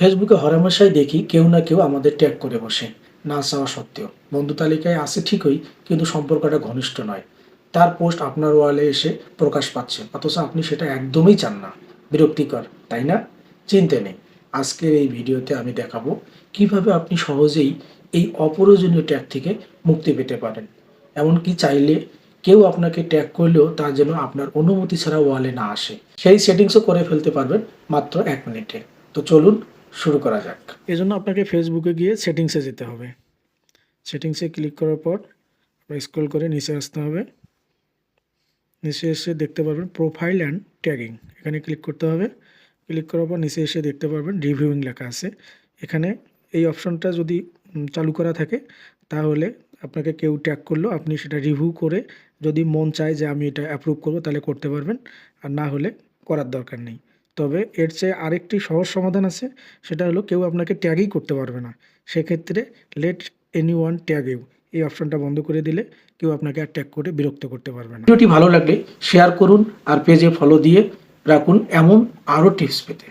ফেসবুকে হরহামেশাই দেখি কেউ না কেউ আমাদের ট্যাগ করে বসে। না চাওয়া সত্ত্বেও। বন্ধু তালিকায় আছে ঠিকই, কিন্তু সম্পর্কটা ঘনিষ্ঠ নয়। তার পোস্ট আপনার ওয়ালে এসে প্রকাশ পাচ্ছে, অথচ আপনি সেটা একদমই চান না। বিরক্তিকর, তাই না? চিনতে নেই। আজকের এই ভিডিওতে আমি দেখাবো কীভাবে আপনি সহজেই এই অপ্রয়োজনীয় ট্যাগ থেকে মুক্তি পেতে পারেন। এমনকি চাইলে কেউ আপনাকে ট্যাগ করলেও তা যেন আপনার অনুমতি ছাড়া ওয়ালে না আসে। সেই সেটিংসও করে ফেলতে পারবেন মাত্র এক মিনিটে। তো চলুন শুরু করা যাক। এজন্য আপনাকে ফেসবুকে গিয়ে সেটিংসে যেতে হবে। সেটিংসে ক্লিক করার পর স্ক্রল করে নিচে আসতে হবে। নিচে এসে দেখতে পারবেন প্রোফাইল অ্যান্ড ট্যাগিং এখানে ক্লিক করতে হবে। ক্লিক করার পর নিচে এসে দেখতে পারবেন রিভিউইং লেখা আছে। এখানে এই অপশনটা যদি চালু করা থাকে, তাহলে আপনাকে কেউ ট্যাগ করল আপনি সেটা রিভিউ করে যদি মন চায় যে আমি এটা অ্যাপ্রুভ করব, তাহলে করতে পারবেন। আর না হলে করার দরকার নেই। তবে এর চেয়ে আরেকটি সহজ সমাধান আছে, সেটা হলো কেউ আপনাকে ট্যাগই করতে পারবে না। সেক্ষেত্রে let anyone tag you এই অপশনটা বন্ধ করে দিলে কেউ আপনাকে আর ট্যাগ করে বিরক্ত করতে পারবে না। ভিডিওটি ভালো লাগলে শেয়ার করুন আর পেজে ফলো দিয়ে রাখুন। এমন আরও টিপস পেতে।